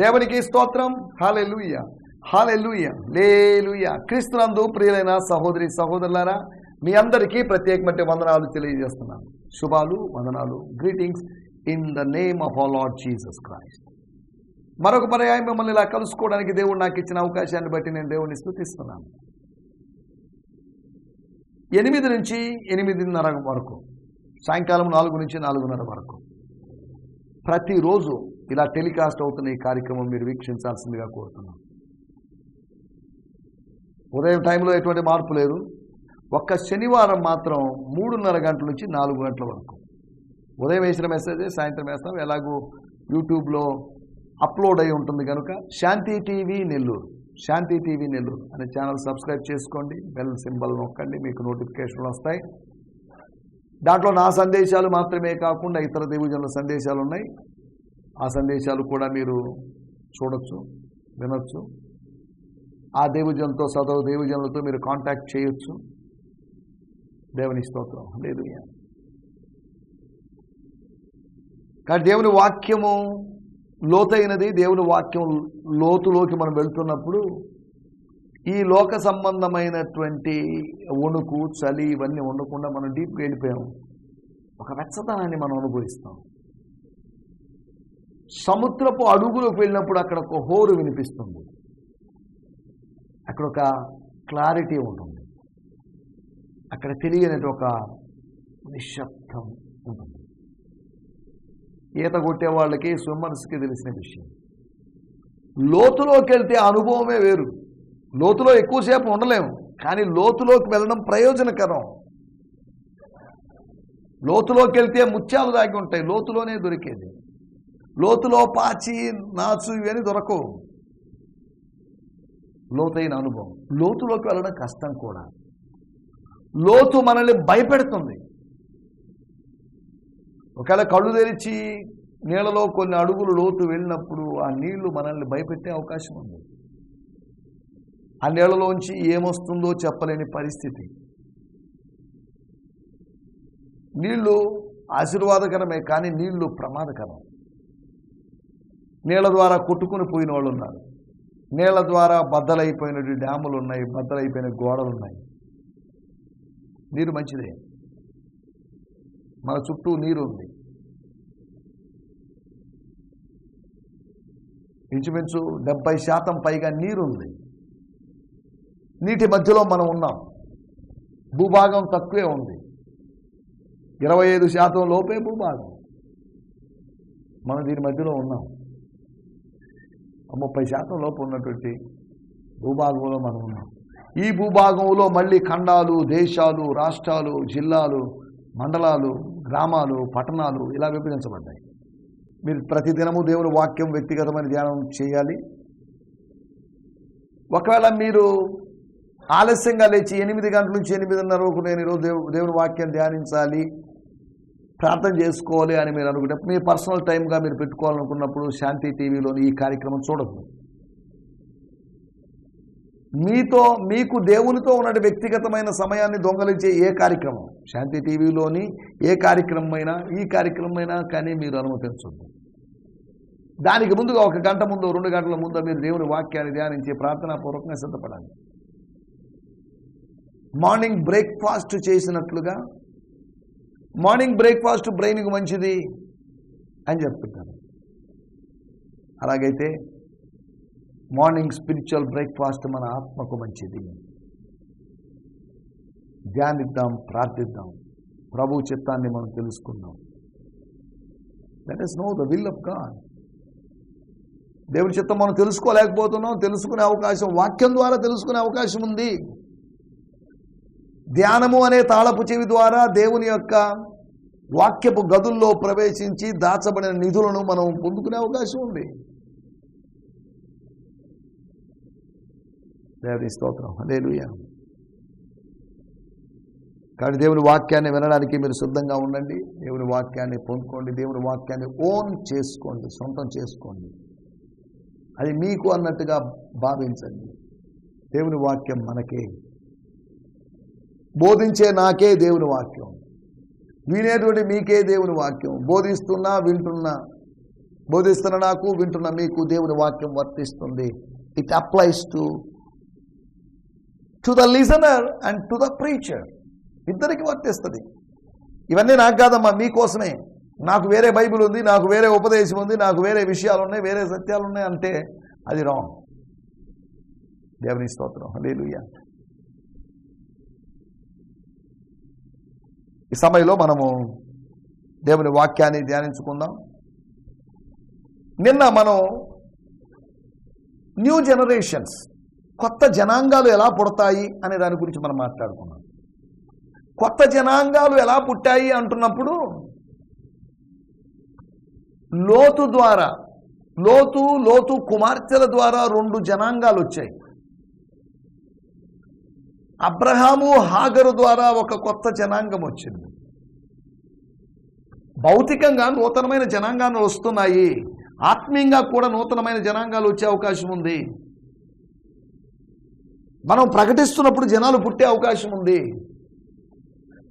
దేవునికి స్తోత్రం. Hallelujah hallelujah లేలుయ. క్రీస్తునందు ప్రియులైన సహోదరి సహోదరులారా మీ అందరికీ ప్రత్యేకమైన వందనాలు తెలియజేస్తున్నాను. శుభాలు వందనాలు greetings in the name of all Lord Jesus Christ. మరొక పర్యాయం మిమ్మల్ని ఇలా కలుసుకోవడానికి దేవుడు నాకు ఇచ్చిన అవకాశాన్ని బట్టి నేను దేవుడిని స్థుతిస్తున్నాను. ఎనిమిది నుంచి ఎనిమిదిన్నర వరకు సాయంకాలం నాలుగు నుంచి నాలుగున్నర వరకు ప్రతిరోజు ఇలా టెలికాస్ట్ అవుతున్న ఈ కార్యక్రమం మీరు వీక్షించాల్సిందిగా కోరుతున్నాం. ఉదయం టైంలో ఎటువంటి మార్పు లేదు. ఒక్క శనివారం మాత్రం మూడున్నర గంటల నుంచి నాలుగు గంటల వరకు. ఉదయం వేసిన మెసేజ్ సాయంత్రం వేస్తాం. ఎలాగో యూట్యూబ్లో అప్లోడ్ అయి ఉంటుంది కనుక శాంతి టీవీ నెల్లూరు. శాంతి టీవీ నెల్లూరు అనే ఛానల్ సబ్స్క్రైబ్ చేసుకోండి. బెల్ సింబల్ నొక్కండి మీకు నోటిఫికేషన్లు వస్తాయి. దాంట్లో నా సందేశాలు మాత్రమే కాకుండా ఇతర దేవుజనుల సందేశాలు ఉన్నాయి. ఆ సందేశాలు కూడా మీరు చూడొచ్చు వినొచ్చు. ఆ దేవజనంతో సదవ దేవజనులతో మీరు కాంటాక్ట్ చేయొచ్చు. దేవుని స్తోత్రం. లేదు కానీ దేవుని వాక్యము లోతైనది. దేవుని వాక్యం లోతులోకి మనం వెళ్తున్నప్పుడు ఈ లోక సంబంధమైనటువంటి వణుకు చలి ఇవన్నీ ఉండకుండా మనం డీప్గా వెళ్ళిపోయాము. ఒక వెచ్చదనాన్ని మనం అనుభవిస్తాం. సముద్రపు అడుగులోకి వెళ్ళినప్పుడు అక్కడ ఒక హోరు వినిపిస్తుంది. అక్కడ ఒక క్లారిటీ ఉంటుంది. అక్కడ తెలియనట్టు ఒక నిశ్శబ్దం ఉంటుంది. ఈత కొట్టే వాళ్ళకి స్విమ్మర్స్కి తెలిసిన విషయం. లోతులోకి వెళ్తే ఆ అనుభవమే వేరు. లోతులో ఎక్కువసేపు ఉండలేము. కానీ లోతులోకి వెళ్ళడం ప్రయోజనకరం. లోతులోకి వెళ్తే ముత్యాలు దాగి ఉంటాయి. లోతులోనే దొరికేది. లోతులో పాచి నాచు ఇవన్నీ దొరకవు. లోతైన అనుభవం. లోతులోకి వెళ్ళడం కష్టం కూడా. లోతు మనల్ని భయపెడుతుంది. ఒకవేళ కళ్ళు తెరిచి నీళ్ళలో కొన్ని అడుగులు లోతు వెళ్ళినప్పుడు ఆ నీళ్ళు మనల్ని భయపెట్టే అవకాశం ఉంది. ఆ నీళ్ళలోంచి ఏమొస్తుందో చెప్పలేని పరిస్థితి. నీళ్ళు ఆశీర్వాదకరమే కానీ నీళ్ళు ప్రమాదకరం. నీళ్ళ ద్వారా కొట్టుకుని పోయిన వాళ్ళు ఉన్నారు. నీళ్ళ ద్వారా బద్దలైపోయిన డ్యాములు ఉన్నాయి బద్దలైపోయిన గోడలు ఉన్నాయి. నీరు మంచిదే. మన చుట్టూ నీరు ఉంది. ఇంచుమించు డెబ్బై శాతం పైగా నీరు ఉంది నీటి మధ్యలో మనం ఉన్నాం. భూభాగం తక్కువే ఉంది. ఇరవై ఐదు శాతం లోపే భూభాగం. మనం దీని మధ్యలో ఉన్నాం. ముప్పై శాతం లోపు ఉన్నటువంటి భూభాగంలో మనం ఉన్నాం. ఈ భూభాగంలో మళ్ళీ ఖండాలు దేశాలు రాష్ట్రాలు జిల్లాలు మండలాలు గ్రామాలు పట్టణాలు ఇలా విభజించబడ్డాయి. మీరు ప్రతిదినము దేవుని వాక్యం వ్యక్తిగతమైన ధ్యానం చేయాలి. ఒకవేళ మీరు ఆలస్యంగా లేచి ఎనిమిది గంటల నుంచి ఎనిమిదిన్నర వరకు నేను ఈరోజు దేవు దేవుని వాక్యం ధ్యానించాలి. ప్రార్థన చేసుకోవాలి అని మీరు అనుకుంటే మీ పర్సనల్ టైంగా మీరు పెట్టుకోవాలనుకున్నప్పుడు శాంతి టీవీలోని ఈ కార్యక్రమం చూడదు మీతో మీకు దేవునితో ఉన్న వ్యక్తిగతమైన సమయాన్ని దొంగలించే ఏ కార్యక్రమం? శాంతి టీవీలోని ఏ కార్యక్రమమైనా ఈ కార్యక్రమమైనా కానీ మీరు అనుమతించద్దు. దానికి ముందుగా ఒక గంట ముందు రెండు గంటల ముందు మీరు దేవుని వాక్యాన్ని ధ్యానించి ప్రార్థనాపూర్వకంగా సిద్ధపడాలి. మార్నింగ్ బ్రేక్ఫాస్ట్ చేసినట్లుగా మార్నింగ్ బ్రేక్ఫాస్ట్ బ్రెయిన్కి మంచిది అని చెప్తున్నారు అలాగైతే మార్నింగ్ స్పిరిచువల్ బ్రేక్ఫాస్ట్ మన ఆత్మకు మంచిది. ధ్యానిద్దాం ప్రార్థిద్దాం. ప్రభు చిత్తాన్ని మనం తెలుసుకుందాం. That is know the will of God దేవుడి చిత్తం మనం తెలుసుకోలేకపోతున్నాం తెలుసుకునే అవకాశం వాక్యం ద్వారా తెలుసుకునే అవకాశం ఉంది. ధ్యానము అనే తాళపు చెవి ద్వారా దేవుని యొక్క వాక్యపు గదుల్లో ప్రవేశించి దాచబడిన నిధులను మనం పొందుకునే అవకాశం ఉంది. దేవుని స్తోత్రం. అదేలుయ కాబట్టి దేవుని వాక్యాన్ని వినడానికి మీరు సిద్ధంగా ఉండండి. దేవుని వాక్యాన్ని పొందుకోండి. దేవుని వాక్యాన్ని ఓన్ చేసుకోండి. సొంతం చేసుకోండి. అది మీకు అన్నట్టుగా భావించండి. దేవుని వాక్యం మనకే. బోధించే నాకే దేవుని వాక్యం. వినేటువంటి మీకే దేవుని వాక్యం. బోధిస్తున్నా వింటున్నా బోధిస్తున్న నాకు వింటున్న మీకు దేవుని వాక్యం వర్తిస్తుంది. It applies to to the listener and to the preacher ఇద్దరికి వర్తిస్తుంది. ఇవన్నీ నాకు కాదమ్మా మీకోసమే. నాకు వేరే బైబిల్ ఉంది నాకు వేరే ఉపదేశం ఉంది నాకు వేరే విషయాలు ఉన్నాయి వేరే సత్యాలు ఉన్నాయి అంటే అది రాంగ్ దేవుని స్తోత్రం. హల్లెలూయా ఈ సమయంలో మనము దేవుని వాక్యాన్ని ధ్యానించుకుందాం. నిన్న మనం న్యూ జనరేషన్స్ కొత్త జనాంగాలు ఎలా పుడతాయి అనే దాని గురించి మనం మాట్లాడుకున్నాం. కొత్త జనాంగాలు ఎలా పుట్టాయి అంటున్నప్పుడు లోతు ద్వారా లోతు లోతు కుమార్తెల ద్వారా రెండు జనాంగాలు వచ్చాయి. అబ్రహాము హాగరు ద్వారా ఒక కొత్త జనాంగం వచ్చింది. భౌతికంగా నూతనమైన జనాంగాలు వస్తున్నాయి. ఆత్మీయంగా కూడా నూతనమైన జనాంగాలు వచ్చే అవకాశం ఉంది. మనం ప్రకటిస్తున్నప్పుడు జనాలు పుట్టే అవకాశం ఉంది.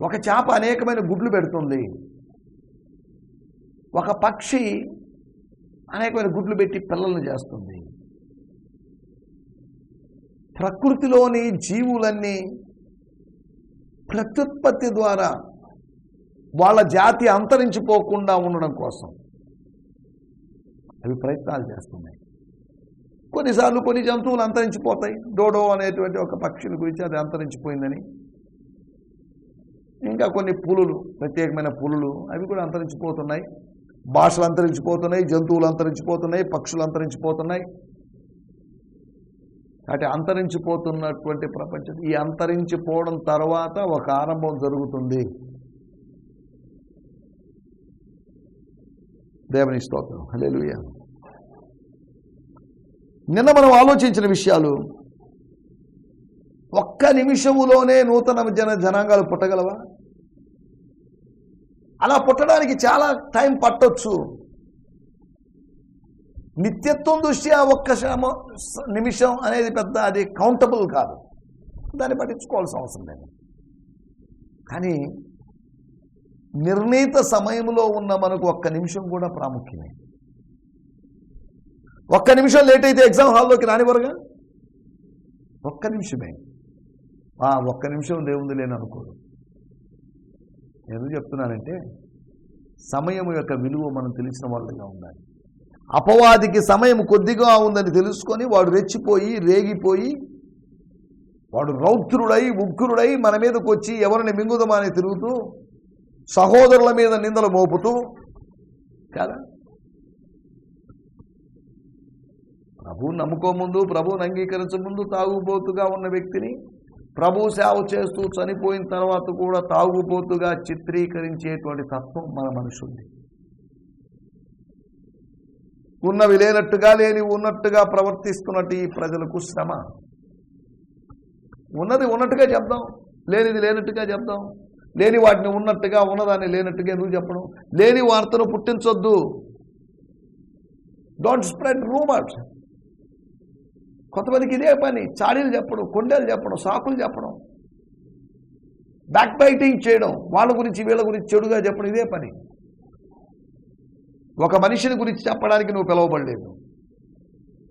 ఒక చేప అనేకమైన గుడ్లు పెడుతుంది. ఒక పక్షి అనేకమైన గుడ్లు పెట్టి పిల్లల్ని చేస్తుంది. ప్రకృతిలోని జీవులన్నీ ప్రత్యుత్పత్తి ద్వారా వాళ్ళ జాతి అంతరించిపోకుండా ఉండడం కోసం అవి ప్రయత్నాలు చేస్తున్నాయి. కొన్నిసార్లు కొన్ని జంతువులు అంతరించిపోతాయి. డోడో అనేటువంటి ఒక పక్షిని గురించి అది అంతరించిపోయిందని. ఇంకా కొన్ని పులులు ప్రత్యేకమైన పులులు అవి కూడా అంతరించిపోతున్నాయి. భాషలు అంతరించిపోతున్నాయి జంతువులు అంతరించిపోతున్నాయి పక్షులు అంతరించిపోతున్నాయి. అంటే అంతరించిపోతున్నటువంటి ప్రపంచం. ఈ అంతరించిపోవడం తర్వాత ఒక ఆరంభం జరుగుతుంది. దేవుని స్తోత్రం. హలేలుయ నిన్న మనం ఆలోచించిన విషయాలు ఒక్క నిమిషములోనే నూతన జన జనాంగాలు పుట్టగలవా? అలా పుట్టడానికి చాలా టైం పట్టొచ్చు. నిత్యత్వం దృష్ట్యా ఒక్క శమ- నిమిషం అనేది పెద్ద అది కౌంటబుల్ కాదు దాన్ని పట్టించుకోవాల్సిన అవసరం లేదు కానీ నిర్ణీత సమయంలో ఉన్న మనకు ఒక్క నిమిషం కూడా ప్రాముఖ్యమే ఒక్క నిమిషం లేట్ అయితే ఎగ్జామ్ హాల్లోకి రానివ్వరుగా ఒక్క నిమిషమే ఒక్క నిమిషం దేవుంది లేని అనుకోడు ఎందుకు చెప్తున్నానంటే సమయం యొక్క విలువ మనం తెలిసిన వాళ్ళగా ఉండాలి అపవాదికి సమయం కొద్దిగా ఉందని తెలుసుకొని వాడు రెచ్చిపోయి రేగిపోయి వాడు రౌద్రుడై ఉగ్రుడై మన మీదకి వచ్చి ఎవరిని మింగుదమాని తిరుగుతూ సహోదరుల మీద నిందలు మోపుతూ కదా? ప్రభువుని నమ్ముకో ముందు ప్రభువుని అంగీకరించముందు తాగుబోతుగా ఉన్న వ్యక్తిని ప్రభు సేవ చేస్తూ చనిపోయిన తర్వాత కూడా తాగుబోతుగా చిత్రీకరించేటువంటి తత్వం మన మనుషుల్ని. ఉన్నవి లేనట్టుగా లేని ఉన్నట్టుగా ప్రవర్తిస్తున్నట్టు ఈ ప్రజలకు శ్రమ. ఉన్నది ఉన్నట్టుగా చెప్దాం. లేనిది లేనట్టుగా చెప్దాం. లేని వాటిని ఉన్నట్టుగా ఉన్నదాన్ని లేనట్టుగా ఎందుకు చెప్పడం? లేని వార్తను పుట్టించొద్దు. డోంట్ స్ప్రెడ్ రూమర్స్ కొంతమందికి ఇదే పని. చాడీలు చెప్పడం కొండలు చెప్పడం సాకులు చెప్పడం. బ్యాక్ బైటింగ్ చేయడం. వాళ్ళ గురించి వీళ్ళ గురించి చెడుగా చెప్పడం ఇదే పని. ఒక మనిషిని గురించి చెప్పడానికి నువ్వు పిలవబడలేదు.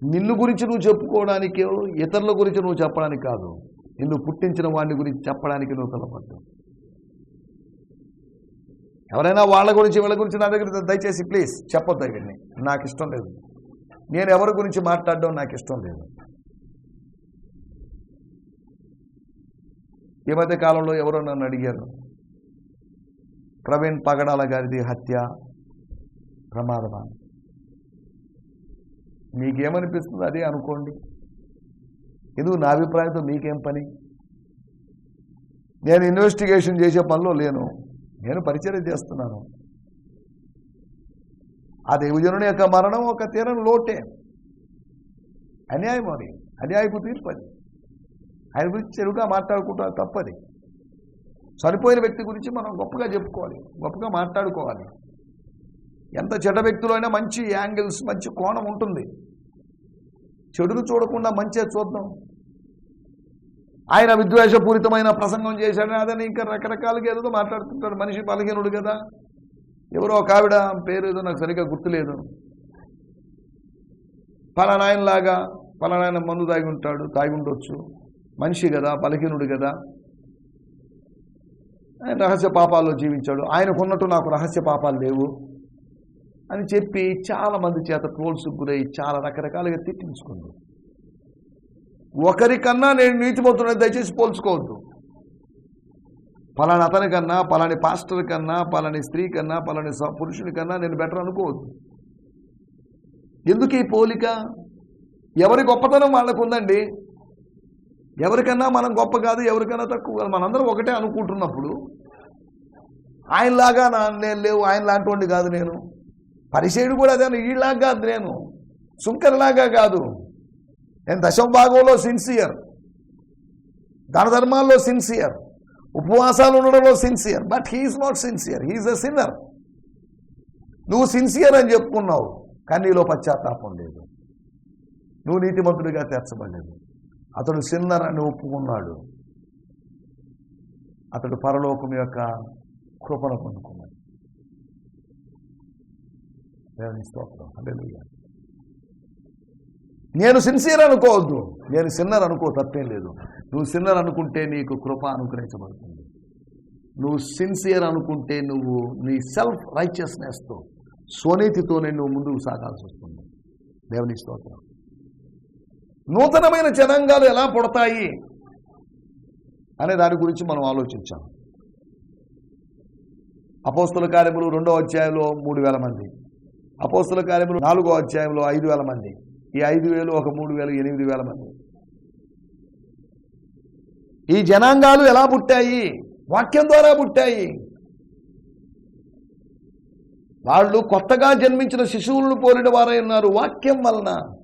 నిన్ను గురించి నువ్వు చెప్పుకోవడానికి ఇతరుల గురించి నువ్వు చెప్పడానికి కాదు. నిన్ను పుట్టించిన వాడిని గురించి చెప్పడానికి నువ్వు పిలవబడ్డావు. ఎవరైనా వాళ్ళ గురించి వీళ్ళ గురించి నా దగ్గర దయచేసి ప్లీజ్ చెప్పొద్దు ఇవన్నీ నాకు ఇష్టం లేదు. నేను ఎవరి గురించి మాట్లాడడం నాకు ఇష్టం లేదు. ఈ మధ్య కాలంలో ఎవరో నన్ను అడిగారు. ప్రవీణ్ పగడాల గారిది హత్య. ప్రమాదమా? మీకేమనిపిస్తుంది అదే అనుకోండి? ఎందుకు నా అభిప్రాయంతో మీకేం పని? నేను ఇన్వెస్టిగేషన్ చేసే పనిలో లేను. నేను పరిచయం చేస్తున్నాను. ఆ దేవజనుని యొక్క మరణం ఒక తీరం లోటే. అన్యాయం అది. అన్యాయపు తీర్పు అది. ఆయన గురించి చెరువుగా మాట్లాడుకుంటారు తప్పది. చనిపోయిన వ్యక్తి గురించి మనం గొప్పగా చెప్పుకోవాలి. గొప్పగా మాట్లాడుకోవాలి. ఎంత చెడ్డ వ్యక్తులు అయినా మంచి యాంగిల్స్ మంచి కోణం ఉంటుంది. చెడును చూడకుండా మంచిగా చూద్దాం. ఆయన విద్వేషపూరితమైన ప్రసంగం చేశాడని అదని ఇంకా రకరకాలుగా ఏదో మాట్లాడుతుంటాడు. మనిషి బలహీనుడు కదా. ఎవరో ఒక ఆవిడ పేరు ఏదో నాకు సరిగ్గా గుర్తులేదు. పలానాయనలాగా పలానాయన మందు తాగి ఉంటాడు తాగి ఉండొచ్చు. మనిషి కదా బలహీనుడు కదా. ఆయన రహస్య పాపాల్లో జీవించాడు. ఆయనకున్నట్టు నాకు రహస్య పాపాలు లేవు. అని చెప్పి చాలా మంది చేత ట్రోల్స్ గురై చాలా రకరకాలుగా తిట్టించుకుంది. ఒకరికన్నా నేను నీతిమంతుడని దయచేసి పోల్చుకోవద్దు. పలాని అతని కన్నా పలాని పాస్టర్ కన్నా పలాని స్త్రీ కన్నా పలాని స- పురుషుని కన్నా నేను బెటర్ అనుకోవద్దు. ఎందుకు ఈ పోలిక? ఎవరి గొప్పతనం వాళ్ళకు ఉందండి ఎవరికన్నా మనం గొప్ప కాదు ఎవరికన్నా తక్కువ కాదు. మనందరం ఒకటే అనుకుంటున్నప్పుడు ఆయనలాగా నా నేను లేవు ఆయన లాంటి కాదు నేను. పరిచయుడు కూడా అదే ఈలాగా కాదు నేను. సుంకరలాగా కాదు. నేను దశమ భాగంలో సిన్సియర్. దాన ధర్మాల్లో సిన్సియర్. ఉపవాసాలు ఉండడంలో sincere. But he is not sincere. He is a sinner. నువ్వు సిన్సియర్ అని చెప్పుకున్నావు కానీ నీలో పశ్చాత్తాపం లేదు. నువ్వు నీతిమంతుడిగా తీర్చబడలేదు అతడు సిన్నర్ అని ఒప్పుకున్నాడు. అతడు పరలోకం యొక్క కృపను పొందుకున్నాడు. దేవుని స్తోత్రం హల్లెలూయా. నేను సిన్సియర్ అనుకోవద్దు. నేను సిన్నర్ అనుకో తప్పేం లేదు. నువ్వు సిన్నర్ అనుకుంటే నీకు కృప అనుగ్రహించబడుతుంది. నువ్వు సిన్సియర్ అనుకుంటే నువ్వు నీ సెల్ఫ్ రైచియస్నెస్తో స్వనీతితోనే నువ్వు ముందుకు సాగాల్సి వస్తుంది. దేవుని స్తోత్రం. నూతనమైన జనాంగాలు ఎలా పుడతాయి అనే దాని గురించి మనం ఆలోచించాం. అపోస్తుల కార్యములు రెండో అధ్యాయంలో మూడు వేల మంది. అపోస్తుల కార్యములు నాలుగో అధ్యాయంలో ఐదు వేల మంది. ఈ ఐదు వేలు ఒక మూడు వేలు ఎనిమిది వేల మంది. ఈ జనాంగాలు ఎలా పుట్టాయి? వాక్యం ద్వారా పుట్టాయి. వాళ్ళు కొత్తగా జన్మించిన శిశువులను పోలిన వారై ఉన్నారు. వాక్యం వలన.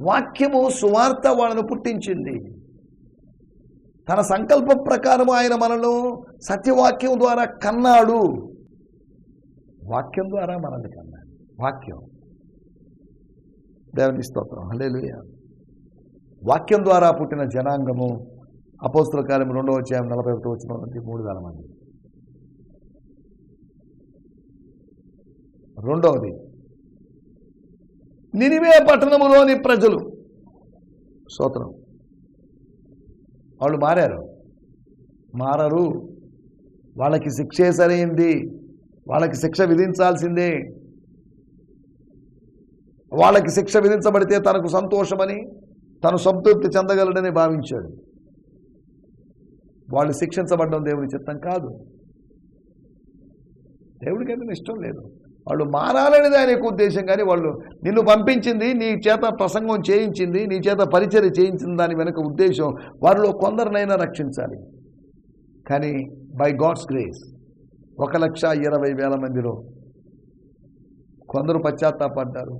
వాక్యము సువార్త వాళ్ళను పుట్టించింది. తన సంకల్ప ప్రకారం ఆయన మనను సత్యవాక్యం ద్వారా కన్నాడు. వాక్యం ద్వారా మనల్ని కన్నాడు వాక్యం. దేవుని స్తోత్రం. హలేలుయ వాక్యం ద్వారా పుట్టిన జనాంగము అపోస్తుల కార్యం రెండవ అధ్యాయం నలభై ఒకటి వచ్చిన నుండి మూడు వేల మంది. రెండవది నినివే పట్టణములోని ప్రజలు. స్తోత్రం. వాళ్ళు మారారు. మారరు. వాళ్ళకి శిక్షే సరైంది. వాళ్ళకి శిక్ష విధించాల్సిందే. వాళ్ళకి శిక్ష విధించబడితే తనకు సంతోషమని తను సంతృప్తి చెందగలడని భావించాడు. వాళ్ళు శిక్షించబడడం దేవుని చిత్తం కాదు. దేవుడికి అయితే ఇష్టం లేదు. వాళ్ళు మారాలనేది ఆయన యొక్క ఉద్దేశం కానీ వాళ్ళు నిన్ను పంపించింది నీ చేత ప్రసంగం చేయించింది నీ చేత పరిచర్య చేయించింది దాని వెనుక ఉద్దేశం వారిలో కొందరినైనా రక్షించాలి. కానీ బై గాడ్స్ గ్రేస్ ఒక లక్ష ఇరవై వేల మందిలో కొందరు పశ్చాత్తాపడ్డారు.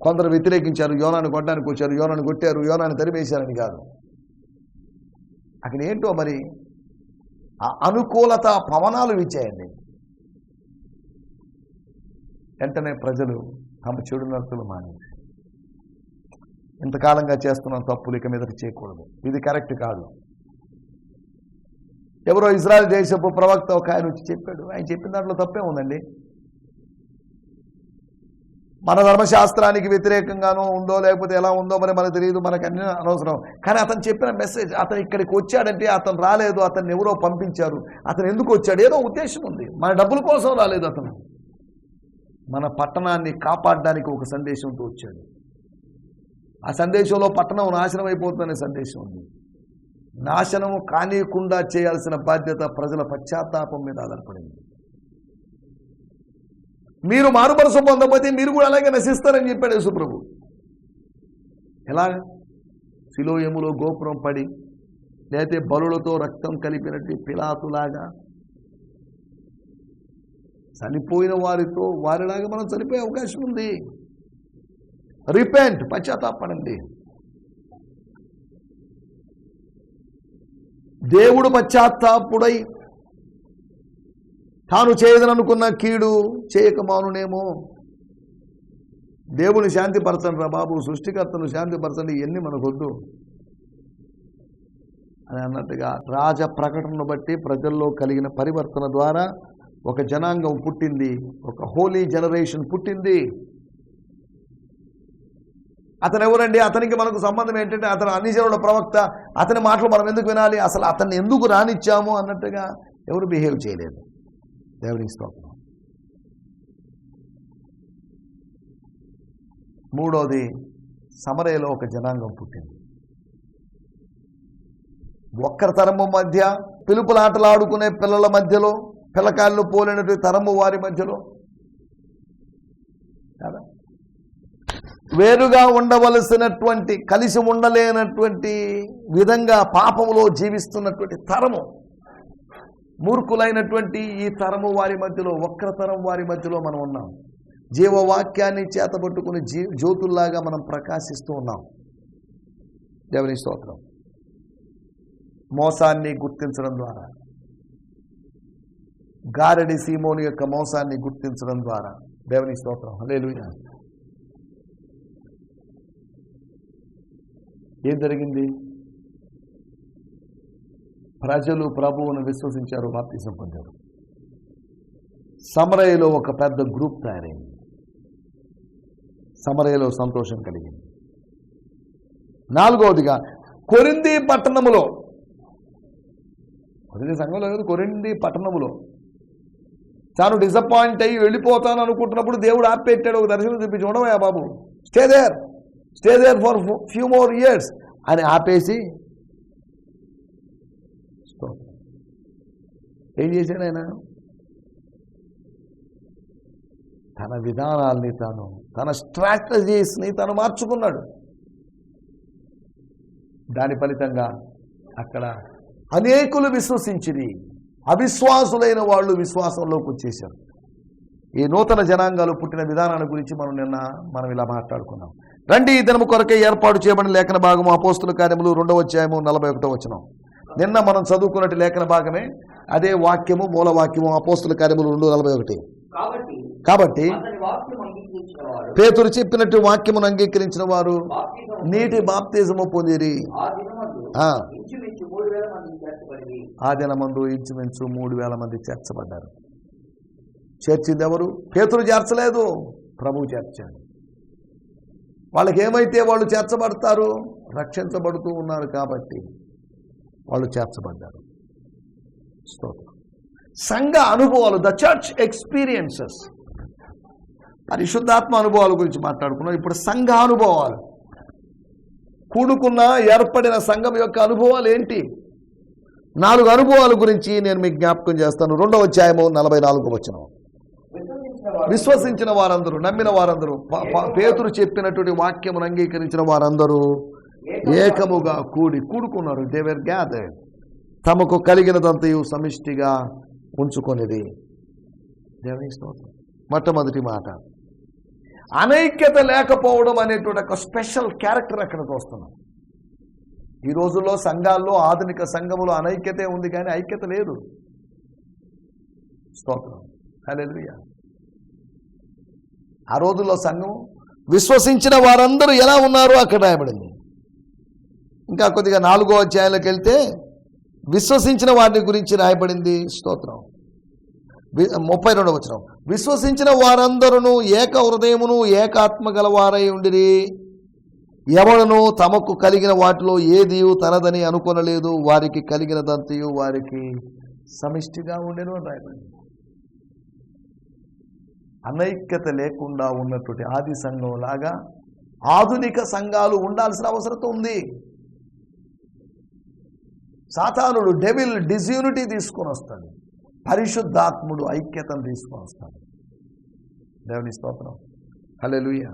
కొందరు వ్యతిరేకించారు. యోనాన్ని కొట్టడానికి వచ్చారు. యోనాన్ని కొట్టారు. యోనాన్ని తరిమేశారని కాదు. అక్కడ ఏంటో మరి ఆ అనుకూలత పవనాలు ఇచ్చాయండి. వెంటనే ప్రజలు తమ చెడు నడతలు మానేసి ఇంతకాలంగా చేస్తున్న తప్పులు ఇక మీదకి చేయకూడదు. ఇది కరెక్ట్ కాదు. ఎవరో ఇజ్రాయల్ దేశపు ప్రవక్త ఒక ఆయన వచ్చి చెప్పాడు. ఆయన చెప్పిన దాంట్లో తప్పే ఉందండి. మన ధర్మశాస్త్రానికి వ్యతిరేకంగానో ఉందో లేకపోతే ఎలా ఉందో మరి మనకు తెలియదు మనకు అన్ని అనవసరం. కానీ అతను చెప్పిన మెసేజ్ అతను ఇక్కడికి వచ్చాడంటే అతను రాలేదు అతన్ని ఎవరో పంపించారు అతను ఎందుకు వచ్చాడు? ఏదో ఉద్దేశం ఉంది. మన డబ్బుల కోసం రాలేదు అతను. మన పట్టణాన్ని కాపాడడానికి ఒక సందేశంతో వచ్చాడు. ఆ సందేశంలో పట్టణం నాశనం అయిపోతుందనే సందేశం ఉంది. నాశనము కానీయకుండా చేయాల్సిన బాధ్యత ప్రజల పశ్చాత్తాపం మీద ఆధారపడింది. మీరు మారుమనసు పొందకపోతే మీరు కూడా అలాగే నశిస్తారని చెప్పాడు యేసుప్రభు. ఎలా? శిలోయములో గోపురం పడి లేతే బలులతో రక్తం కలిపినట్టు పిలాతులాగా. చనిపోయిన వారితో వారిలాగా మనం చనిపోయే అవకాశం ఉంది. రిపెంట్ పశ్చాత్తాపడండి దేవుడు పశ్చాత్తాపుడై తాను చేయదననుకున్న కీడు చేయకమానునేమో. దేవుని శాంతిపరచండి రా బాబు సృష్టికర్తను శాంతిపరచండి ఇవన్నీ మనకొద్దు. అని అన్నట్టుగా రాజ ప్రకటనను బట్టి ప్రజల్లో కలిగిన పరివర్తన ద్వారా ఒక జనాంగం పుట్టింది ఒక హోలీ జనరేషన్ పుట్టింది. అతను ఎవరండి అతనికి మనకు సంబంధం ఏంటంటే అతను అన్నిజనుల ప్రవక్త. అతని మాటలు మనం ఎందుకు వినాలి? అసలు అతన్ని ఎందుకు రానిచ్చాము అన్నట్టుగా ఎవరు బిహేవ్ చేయలేదు. దేవునికి స్తోత్రం. మూడోది సమరయలో ఒక జనాంగం పుట్టింది. ఒక్కరి తరము మధ్య పిలుపులాటలాడుకునే పిల్లల మధ్యలో పిల్లకాయలు పోలేనటువంటి తరము వారి మధ్యలో వేరుగా ఉండవలసినటువంటి కలిసి ఉండలేనటువంటి విధంగా పాపములో జీవిస్తున్నటువంటి తరము. మూర్ఖులైనటువంటి ఈ తరము వారి మధ్యలో వక్రతరం తరం వారి మధ్యలో మనం ఉన్నాం. జీవవాక్యాన్ని చేతబట్టుకుని జీ జ్యోతుల్లాగా మనం ప్రకాశిస్తూ ఉన్నాం. దేవుని స్తోత్రం. మోసాన్ని గుర్తించడం ద్వారా. గారడి సీమోని యొక్క మోసాన్ని గుర్తించడం ద్వారా. దేవుని స్తోత్రం. హల్లెలూయా. ఏం జరిగింది? ప్రజలు ప్రభువును విశ్వసించారు బాప్తిసం పొందారు. సమరయలో ఒక పెద్ద గ్రూప్ తయారైంది. సమరయలో సంతోషం కలిగింది. నాలుగవదిగా కొరింది పట్టణములో కొరింది సంఘంలో లేదు కొరింది పట్టణములో తాను డిసప్పాయింట్ అయ్యి వెళ్ళిపోతాను అనుకుంటున్నప్పుడు దేవుడు ఆపెట్టాడు ఒక దర్శనం చూపించి ఉండవా బాబు stay there stay there for few more years అని ఆపేసి ఏం చేశాడు ఆయన? తన విధానాల్ని తాను తన స్ట్రాటజీస్ని తను మార్చుకున్నాడు. దాని ఫలితంగా అక్కడ అనేకులు విశ్వసించింది అవిశ్వాసులైన వాళ్ళు విశ్వాసంలోకి వచ్చేశారు. ఈ నూతన జనాంగాలు పుట్టిన విధానాల గురించి మనం నిన్న మనం ఇలా మాట్లాడుకున్నాం. రండి ఈ దినము కొరకే ఏర్పాటు చేయబడిన లేఖన భాగము అపోస్తుల కార్యములు రెండవ అధ్యాయము నలభై ఒకటో వచనం. నిన్న మనం చదువుకున్నట్టు లేఖన భాగమే అదే వాక్యము మూల వాక్యము అపోస్తుల కార్యములు రెండు నలభై ఒకటి కాబట్టి పేతురు చెప్పినట్టు వాక్యమును అంగీకరించిన వారు నీటి బాప్తిజము పొందిరి. ఆ దినమందు ఆ. ఇంచుమించు మూడు వేల మంది చేర్చబడి ఆ దినమందు ఇంచుమించు మూడు వేల మంది చేర్చబడ్డారు. చేర్చింది ఎవరు? పేతురు చేర్చలేదు ప్రభువు చేర్చాడు. వాళ్ళకి ఏమైతే వాళ్ళు చేర్చబడతారు రక్షించబడుతూ ఉన్నారు కాబట్టి వాళ్ళు చేర్చబడ్డారు. స్తోత్రం. సంఘ అనుభవాలు ద చర్చ్ ఎక్స్పీరియన్సెస్. పరిశుద్ధాత్మ అనుభవాల గురించి మాట్లాడుకున్నాం. ఇప్పుడు సంఘ అనుభవాలు. కూడుకున్న ఏర్పడిన సంఘం యొక్క అనుభవాలు ఏంటి? నాలుగు అనుభవాల గురించి నేను మీకు జ్ఞాపకం చేస్తాను. రెండవ అధ్యాయము నలభై నాలుగు వచ్చినాము విశ్వసించిన వారు విశ్వసించిన వారందరూ నమ్మిన వారందరూ. పేతురు చెప్పినటువంటి వాక్యమును అంగీకరించిన వారందరూ ఏకముగా కూడి కూడుకున్నారు. దేవర్ గ్యాదర్ తమకు కలిగినదంతయు సమిష్టిగా ఉంచుకొనిది. దేవుని స్తోత్రం మొట్టమొదటి మాట. అనైక్యత లేకపోవడం అనేటువంటి ఒక స్పెషల్ క్యారెక్టర్ అక్కడ చూస్తున్నాం ఈ రోజుల్లో సంఘాల్లో ఆధునిక సంఘములో అనైక్యతే ఉంది కానీ ఐక్యత లేదు. స్తోత్రం. హల్లెలూయా ఆ రోజుల్లో సంఘం విశ్వసించిన వారందరూ ఎలా ఉన్నారో అక్కడ రాయబడింది. ఇంకా కొద్దిగా నాలుగో అధ్యాయంలోకి వెళ్తే విశ్వసించిన వారిని గురించి రాయబడింది స్తోత్రం. ముప్పై రెండవ వచనం. విశ్వసించిన వారందరూ ఏక హృదయమును ఏకాత్మ గలవారై ఉండిరి. ఎవడను తమకు కలిగిన వాటిలో ఏది తనదని అనుకొనలేదు. వారికి కలిగినదంతయు వారికి సమిష్టిగా ఉండేను అని రాయబడింది. అనైక్యత లేకుండా ఉన్నటువంటి ఆది సంఘం లాగా ఆధునిక సంఘాలు ఉండాల్సిన అవసరం ఉంది. సాతానుడు డెవిల్ డిజ్యూనిటీ తీసుకొని వస్తాడు. పరిశుద్ధాత్ముడు ఐక్యతను తీసుకొని వస్తాడు. దేవుని స్తోత్రం. హల్లెలూయా.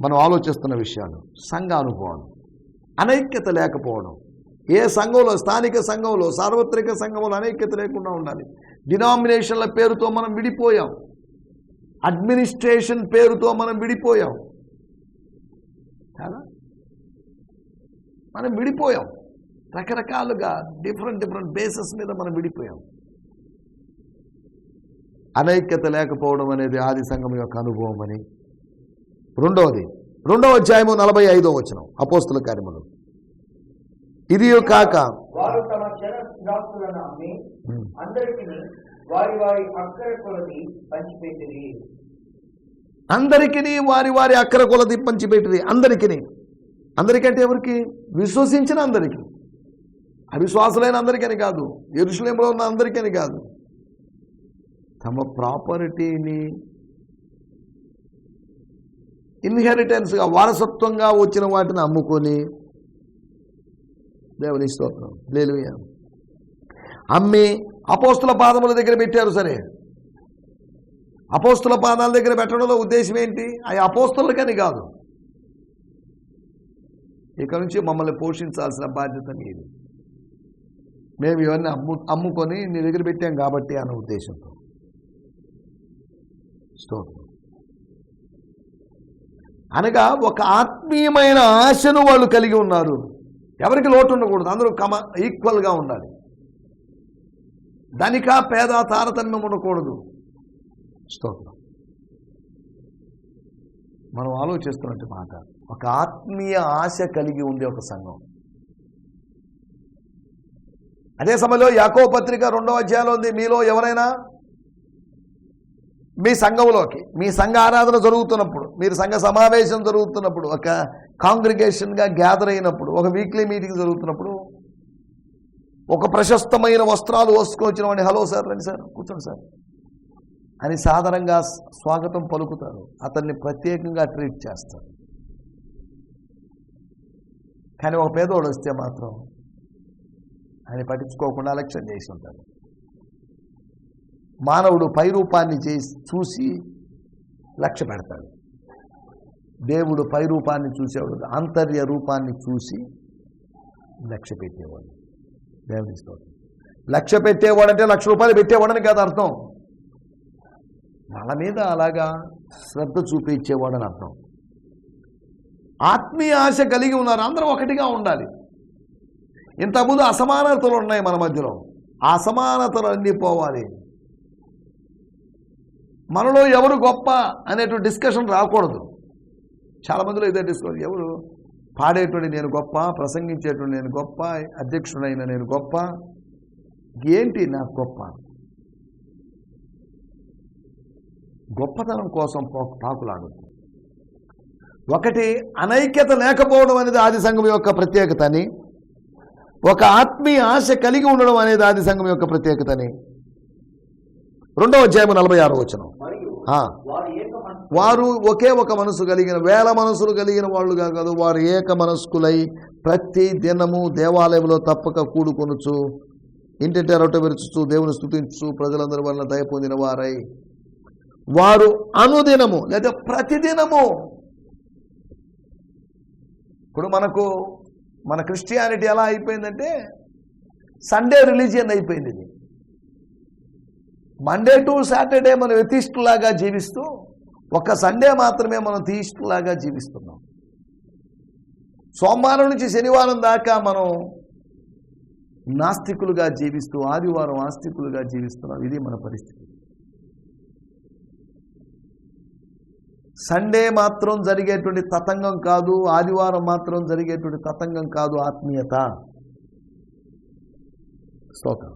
మనం ఆలోచిస్తున్న విషయాలు సంఘానుభవం అనైక్యత లేకపోవడం ఏ సంఘంలో స్థానిక సంఘంలో సార్వత్రిక సంఘంలో అనైక్యత లేకుండా ఉండాలి. డినామినేషన్ల పేరుతో మనం విడిపోయాం. అడ్మినిస్ట్రేషన్ పేరుతో మనం విడిపోయాం. కదా? మనం విడిపోయాం. రకరకాలుగా డిఫరెంట్ డిఫరెంట్ బేసెస్ మీద మనం విడిపోయాం. అనైక్యత లేకపోవడం అనేది ఆది సంఘం యొక్క అనుభవం అని. రెండవది రెండవ అధ్యాయము నలభై ఐదో వచనం అపోస్తుల కార్యములు. ఇది కాక అందరికీ వారి వారి అక్కర కొలది పంచిపెట్టిరి. అందరికీ వారి వారి అక్కర కొలది పంచిపెట్టింది అందరికీ అందరికంటే ఎవరికి? విశ్వసించిన అందరికీ. అవిశ్వాసులైన అందరికని కాదు. ఎరుసలేంలో ఉన్న అందరికని కాదు. తమ ప్రాపర్టీని ఇన్హెరిటెన్స్గా వారసత్వంగా వచ్చిన వాటిని అమ్ముకొని దేవుని స్తోత్రం. లేలుయ అమ్మి అపోస్తుల పాదముల దగ్గర పెట్టారు సరే. అపోస్తుల పాదాల దగ్గర పెట్టడంలో ఉద్దేశం ఏంటి? అవి అపోస్తులకని కాదు. ఇక నుంచి మమ్మల్ని పోషించాల్సిన బాధ్యత మీది. మేము ఇవన్నీ అమ్ము అమ్ముకొని నీ దగ్గర పెట్టాం కాబట్టి అన్న ఉద్దేశంతో. స్తోత్రం. అనగా ఒక ఆత్మీయమైన ఆశను వాళ్ళు కలిగి ఉన్నారు. ఎవరికి లోటు ఉండకూడదు. అందరూ కమ ఈక్వల్గా ఉండాలి. ధనిక పేద తారతమ్యం ఉండకూడదు స్తోత్రం. మనం ఆలోచిస్తున్నట్టు మాట ఒక ఆత్మీయ ఆశ కలిగి ఉండే ఒక సంఘం. అదే సమయంలో యాకో పత్రిక రెండవ అధ్యాయంలో ఉంది మీలో ఎవరైనా మీ సంఘంలోకి మీ సంఘ ఆరాధన జరుగుతున్నప్పుడు మీరు సంఘ సమావేశం జరుగుతున్నప్పుడు ఒక కాంగ్రిగేషన్గా గ్యాదర్ అయినప్పుడు ఒక వీక్లీ మీటింగ్ జరుగుతున్నప్పుడు ఒక ప్రశస్తమైన వస్త్రాలు వేసుకొచ్చిన వాడిని హలో సార్ రండి సార్ కూర్చోండి సార్ అని సాధారణంగా స్వాగతం పలుకుతారు. అతన్ని ప్రత్యేకంగా ట్రీట్ చేస్తారు. కానీ ఒక పేదోడు వస్తే మాత్రం ఆయన పట్టించుకోకుండా అలక్ష్యం చేసి ఉంటాడు. మానవుడు పై రూపాన్ని చేసి చూసి లక్ష్య పెడతాడు. దేవుడు పై రూపాన్ని చూసేవాడు ఆంతర్య రూపాన్ని చూసి లక్ష్య పెట్టేవాడు. దేవుని స్తోత్రం. పెట్టేవాడంటే లక్ష రూపాయలు పెట్టేవాడని కాదు అర్థం. వాళ్ళ మీద అలాగా శ్రద్ధ చూపించేవాడని అర్థం. ఆత్మీయ ఆశ కలిగి ఉన్నారు. అందరూ ఒకటిగా ఉండాలి. ఇంతకుముందు అసమానతలు ఉన్నాయి మన మధ్యలో. ఆ అసమానతలు అన్నీ పోవాలి మనలో ఎవరు గొప్ప అనేటువంటి డిస్కషన్ రాకూడదు. చాలామందిలో ఇదే డిస్కషన్. ఎవరు పాడేటువంటి నేను గొప్ప ప్రసంగించేటువంటి నేను గొప్ప అధ్యక్షుడైన నేను గొప్ప. ఏంటి నాకు గొప్ప? గొప్పతనం కోసం పా- పాకులాడొద్దు. ఒకటి అనైక్యత లేకపోవడం అనేది ఆది సంఘం యొక్క ప్రత్యేకతని. ఒక ఆత్మీయ ఆశ కలిగి ఉండడం అనేది ఆది సంఘం యొక్క ప్రత్యేకతని. రెండవ అధ్యాయం నలభై ఆరు వచనం. ఆ, వారు ఒకే ఒక మనసు కలిగిన వేల మనసులు కలిగిన వాళ్ళుగా కాదు వారు ఏక మనస్కులై ప్రతి దినము దేవాలయంలో తప్పక కూడుకొనుచు ఇంటింటి రొట్టె విరుచుచు దేవుని స్థుతించు ప్రజలందరి వలన దయ పొందిన వారై. వారు అనుదినము లేదా ప్రతిదినము. ఇప్పుడు మనకు మన క్రిస్టియానిటీ ఎలా అయిపోయిందంటే సండే రిలీజియన్ అయిపోయింది ఇది. మండే టు సాటర్డే మనం ఎథిస్టులాగా జీవిస్తూ ఒక్క సండే మాత్రమే మనం థీస్టులాగా జీవిస్తున్నాం. సోమవారం నుంచి శనివారం దాకా మనం నాస్తికులుగా జీవిస్తూ ఆదివారం ఆస్తికులుగా జీవిస్తున్నాం. ఇది మన పరిస్థితి. సండే మాత్రం జరిగేటువంటి తతంగం కాదు ఆదివారం మాత్రం జరిగేటువంటి తతంగం కాదు ఆత్మీయత. శ్లోకం.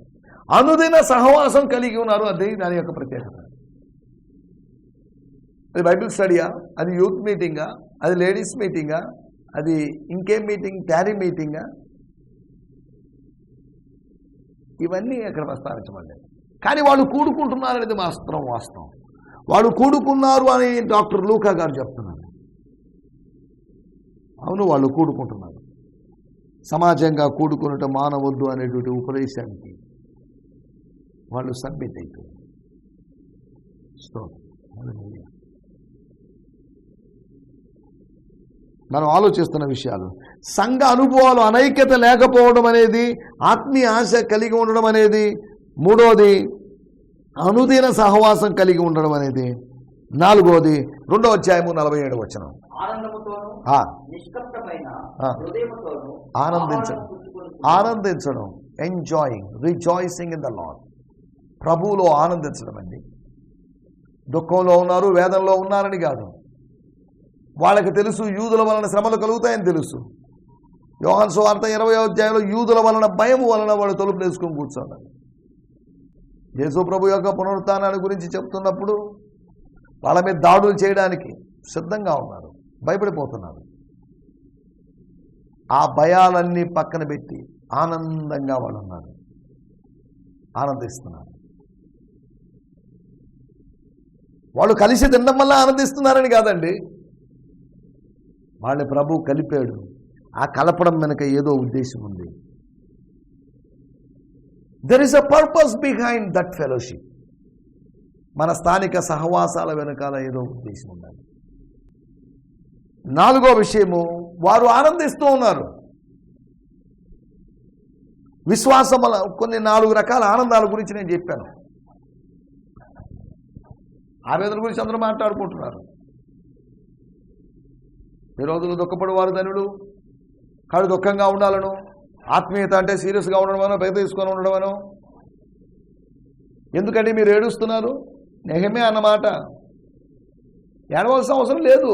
అనుదిన సహవాసం కలిగి ఉన్నారు. అది దాని యొక్క ప్రత్యేకత. అది బైబిల్ స్టడీయా? అది యూత్ మీటింగా? అది లేడీస్ మీటింగా? అది ఇంకేం మీటింగ్? క్యారీ మీటింగా? ఇవన్నీ అక్కడ ప్రస్తావించబడ్డాయి కానీ వాళ్ళు కూడుకుంటున్నారు అనేది మాత్రం వాస్తవం. వాళ్ళు కూడుకున్నారు అని డాక్టర్ లూకా గారు చెప్తున్నారు. అవును వాళ్ళు కూడుకుంటున్నారు. సమాజంగా కూడుకున్నట్టు మానవద్దు అనేటువంటి ఉపదేశానికి వాళ్ళు సబ్మిట్ అయిపోయారు. స్తోత్రం. మనం ఆలోచిస్తున్న విషయాలు. సంఘ అనుభవాలు అనైక్యత లేకపోవడం అనేది ఆత్మీయ ఆశ కలిగి ఉండడం అనేది మూడోది అనుదిన సహవాసం కలిగి ఉండడం అనేది. నాలుగోది రెండో అధ్యాయము నలభై ఏడు. హృదయముతోను ఆనందించడం. ఆనందించడం. Enjoying rejoicing in the Lord ప్రభువులో ఆనందించడం అండి. దుఃఖంలో ఉన్నారు వేదంలో ఉన్నారని కాదు. వాళ్ళకి తెలుసు యూదుల వలన శ్రమలు కలుగుతాయని తెలుసు. యోహన్ సువార్త ఇరవై అధ్యాయంలో యూదుల వలన భయం వలన వాడు తలుపు వేసుకొని కూర్చున్నారు. యేసు ప్రభు యొక్క పునరుత్నాన్ని గురించి చెప్తున్నప్పుడు వాళ్ళ మీద దాడులు చేయడానికి సిద్ధంగా ఉన్నారు. భయపడిపోతున్నారు. ఆ భయాలన్నీ పక్కన పెట్టి ఆనందంగా వాళ్ళు ఉన్నారు. ఆనందిస్తున్నారు. వాళ్ళు కలిసి తినడం వల్ల ఆనందిస్తున్నారని కాదండి. వాళ్ళని ప్రభు కలిపాడు. ఆ కలపడం వెనుక ఏదో ఉద్దేశం ఉంది. There is a purpose behind that fellowship మన స్థానిక సహవాసాల వెనకాల ఏదో ఉద్దేశం ఉండాలి. నాలుగో విషయము వారు ఆనందిస్తూ ఉన్నారు. విశ్వాసముల కొన్ని నాలుగు రకాల ఆనందాల గురించి నేను చెప్పాను. ఆవేదన గురించి అందరూ మాట్లాడుకుంటున్నారు. ఈ రోజులు దుఃఖపడి వారు ధనుడు కాడు దుఃఖంగా ఉండాలను ఆత్మీయత అంటే సీరియస్గా ఉండడమనో పెద్ద తీసుకొని ఉండడమనో. ఎందుకంటే మీరు ఏడుస్తున్నారు? నెహమే అన్నమాట. ఏడవలసిన అవసరం లేదు.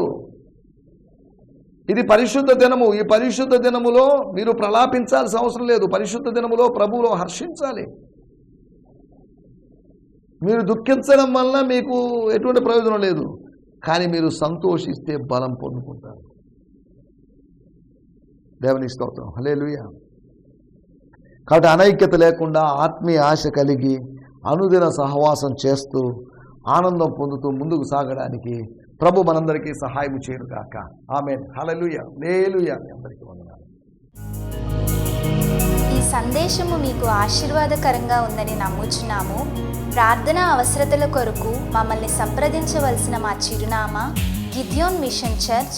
ఇది పరిశుద్ధ దినము. ఈ పరిశుద్ధ దినములో మీరు ప్రలాపించాల్సిన అవసరం లేదు. పరిశుద్ధ దినములో ప్రభువులో హర్షించాలి. మీరు దుఃఖించడం వల్ల మీకు ఎటువంటి ప్రయోజనం లేదు. కానీ మీరు సంతోషిస్తే బలం పొందుకుంటారు. దేవుని స్తోత్రం. హలే కాబట్టి అనైక్యత లేకుండా ఆత్మీయ ఆశ కలిగి అనుదిన సహవాసం చేస్తూ ఆనందం పొందుతూ ముందుకు సాగడానికి ప్రభు మనందరికీ సహాయం చేయరుగాక ఆమె హలలుయ లేలుయ అందరికీ వందనాలు. ఈ సందేశము మీకు ఆశీర్వాదకరంగా ఉందని నమ్ముచున్నాము. ప్రార్థన అవసరతల కొరకు మమ్మల్ని సంప్రదించవలసిన మా చిరునామా గిద్యోన్ మిషన్ చర్చ్